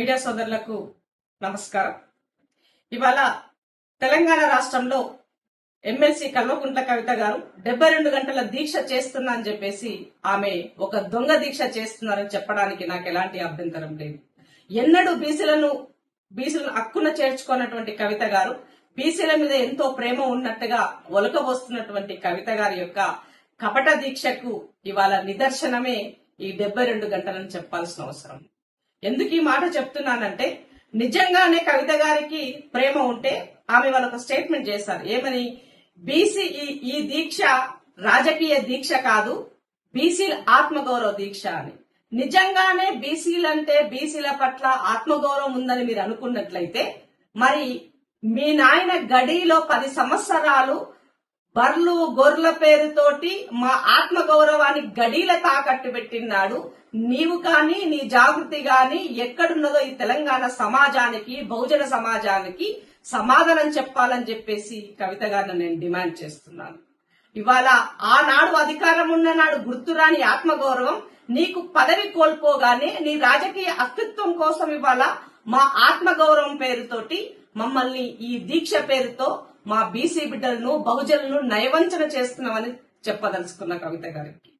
Media సోదరులకు నమస్కారం. ఇవాళ తెలంగాణ రాష్ట్రంలో ఎమ్మెల్సీ కల్వకుంట్ల కవిత గారు డెబ్బై రెండు గంటల దీక్ష చేస్తున్నా అని చెప్పేసి ఆమె ఒక దొంగ దీక్ష చేస్తున్నారని చెప్పడానికి నాకు ఎలాంటి అభ్యంతరం లేదు. ఎన్నడూ బీసీలను బీసీలను హక్కున చేర్చుకున్నటువంటి కవిత గారు బీసీల మీద ఎంతో ప్రేమ ఉన్నట్టుగా ఒలకబోస్తున్నటువంటి కవిత గారి యొక్క కపట దీక్షకు ఇవాళ నిదర్శనమే ఈ డెబ్బై రెండు గంటలను చెప్పాల్సిన అవసరం. ఎందుకు ఈ మాట చెప్తున్నానంటే నిజంగానే కవిత గారికి ప్రేమ ఉంటే ఆమె వాళ్ళు ఒక స్టేట్మెంట్ చేశారు. ఏమని? బీసీ ఈ- ఈ దీక్ష రాజకీయ దీక్ష కాదు బీసీల ఆత్మగౌరవ దీక్ష అని. నిజంగానే బీసీలంటే బీసీల పట్ల ఆత్మగౌరవం ఉందని మీరు అనుకున్నట్లయితే మరి మీ నాయన గడిలో పది సంవత్సరాలు బర్లు గొర్రెల పేరుతోటి మా ఆత్మ గౌరవాన్ని గడీల తాకట్టు పెట్టినాడు నీవు కానీ నీ జాగృతి గాని ఎక్కడున్నదో ఈ తెలంగాణ సమాజానికి బహుజన సమాజానికి సమాధానం చెప్పాలని చెప్పేసి కవిత గారిని నేను డిమాండ్ చేస్తున్నాను. ఇవాళ ఆనాడు అధికారం ఉన్న నాడు గుర్తురాని ఆత్మగౌరవం నీకు పదవి కోల్పోగానే నీ రాజకీయ అస్తిత్వం కోసం ఇవాళ మా ఆత్మగౌరవం పేరుతోటి మమ్మల్ని ఈ దీక్ష పేరుతో మా బీసీ బిడ్డలను బహుజనులను నయవంచన చేస్తున్నామని చెప్పదలుచుకున్న కవిత గారికి.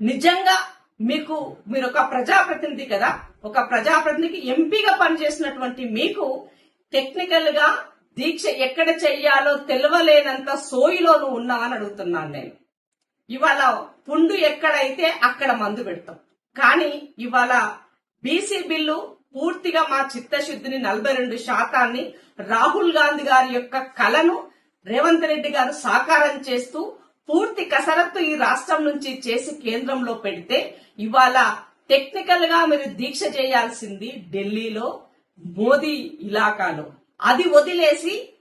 నిజంగా మీకు మీరు ఒక ప్రజాప్రతినిధి కదా ఒక ప్రజాప్రతినిధికి ఎంపీగా పనిచేసినటువంటి మీకు టెక్నికల్గా దీక్ష ఎక్కడ చెయ్యాలో తెలియలేనంత సోయిలోనూ ఉన్నామని అడుగుతున్నాను నేను. ఇవాళ పుండు ఎక్కడైతే అక్కడ మందు పెడతాం. కానీ ఇవాళ బీసీ బిల్లు పూర్తిగా మా చిత్తశుద్ధిని నలభై రెండు శాతాన్ని రాహుల్ గాంధీ గారి యొక్క కలను రేవంత్ రెడ్డి గారు సాకారం చేస్తూ పూర్తి కసరత్తు ఈ రాష్ట్రం నుంచి చేసి కేంద్రంలో పెడితే ఇవాళ టెక్నికల్గా మీరు దీక్ష చేయాల్సింది ఢిల్లీలో మోదీ ఇలాకాలో. అది వదిలేసి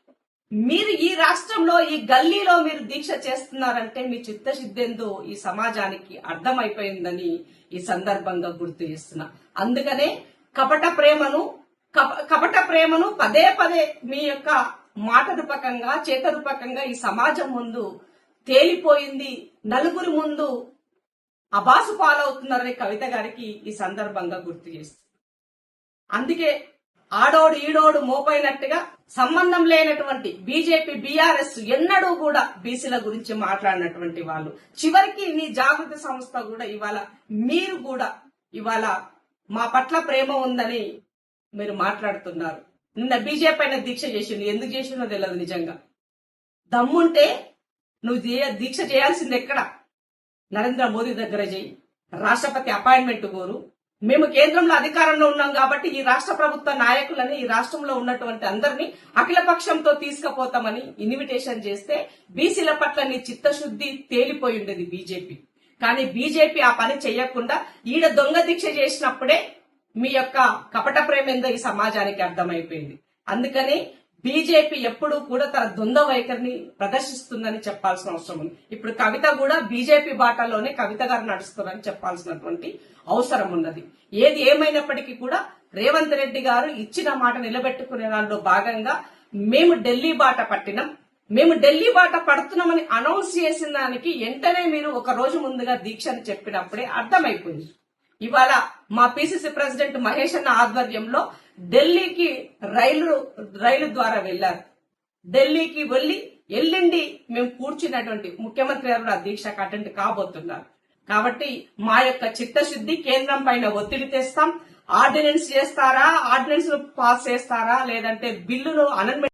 మీరు ఈ రాష్ట్రంలో ఈ గల్లీలో మీరు దీక్ష చేస్తున్నారంటే మీ చిత్తశుద్ధేందో ఈ సమాజానికి అర్థమైపోయిందని ఈ సందర్భంగా గుర్తు చేస్తున్నా. అందుకనే కపట ప్రేమను కప- కపట ప్రేమను పదే పదే మీ యొక్క మాట రూపకంగా చేత రూపకంగా ఈ సమాజం ముందు తేలిపోయింది. నలుగురి ముందు అబాసు పాలవుతున్నారని కవిత గారికి ఈ సందర్భంగా గుర్తు చేస్తుంది. అందుకే ఆడోడు ఈడోడు మోపైనట్టుగా సంబంధం లేనటువంటి బీజేపీ బీఆర్ఎస్ ఎన్నడూ కూడా బీసీల గురించి మాట్లాడినటువంటి వాళ్ళు. చివరికి నీ జాగృతి సంస్థ కూడా ఇవాళ మీరు కూడా ఇవాళ మా పట్ల ప్రేమ ఉందని మీరు మాట్లాడుతున్నారు. నిన్న బీజేపీ పైన దీక్ష చేసిండు. ఎందుకు చేసిండో తెలియదు నిజంగా. దమ్ముంటే నువ్వు దీక్ష చేయాల్సింది ఎక్కడ? నరేంద్ర మోదీ దగ్గర చేయి. రాష్ట్రపతి అపాయింట్మెంట్ కోరు. మేము కేంద్రంలో అధికారంలో ఉన్నాం కాబట్టి ఈ రాష్ట్ర ప్రభుత్వ నాయకులని ఈ రాష్ట్రంలో ఉన్నటువంటి అందరినీ అఖిలపక్షంతో తీసుకుపోతామని ఇన్విటేషన్ చేస్తే బీసీల పట్ల నీ చిత్తశుద్ధి తేలిపోయి ఉండేది బీజేపీ. కానీ బీజేపీ ఆ పని చేయకుండా ఈడ దొంగ దీక్ష చేసినప్పుడే మీ యొక్క కపట ప్రేమ ఏందో ఈ సమాజానికి అర్థమైపోయింది. అందుకని బీజేపీ ఎప్పుడూ కూడా తన ద్వంద్వ వైఖరిని ప్రదర్శిస్తుందని చెప్పాల్సిన అవసరం ఉంది. ఇప్పుడు కవిత కూడా బీజేపీ బాటలోనే కవిత గారు నడుస్తున్నారని చెప్పాల్సినటువంటి అవసరం ఉన్నది. ఏది ఏమైనప్పటికీ కూడా రేవంత్ రెడ్డి గారు ఇచ్చిన మాట నిలబెట్టుకునే దానిలో భాగంగా మేము ఢిల్లీ బాట పట్టినాం. మేము ఢిల్లీ బాట పడుతున్నామని అనౌన్స్ చేసిన దానికి వెంటనే మీరు ఒక రోజు ముందుగా దీక్షను చెప్పినప్పుడే అర్థమైపోయింది. ఇవాళ మా పిసిసి ప్రెసిడెంట్ మహేష్ అన్న ఆధ్వర్యంలో ఢిల్లీకి రైలు రైలు ద్వారా వెళ్ళారు ఢిల్లీకి వెళ్ళి ఎల్లుండి మేము కూర్చున్నటువంటి ముఖ్యమంత్రి గారు ఆ దీక్షకు అటెండ్ కాబోతున్నారు. కాబట్టి మా యొక్క చిత్తశుద్ధి కేంద్రం పైన ఒత్తిడి తెస్తాం. ఆర్డినెన్స్ చేస్తారా? ఆర్డినెన్స్ పాస్ చేస్తారా? లేదంటే బిల్లును అనన్మెంట్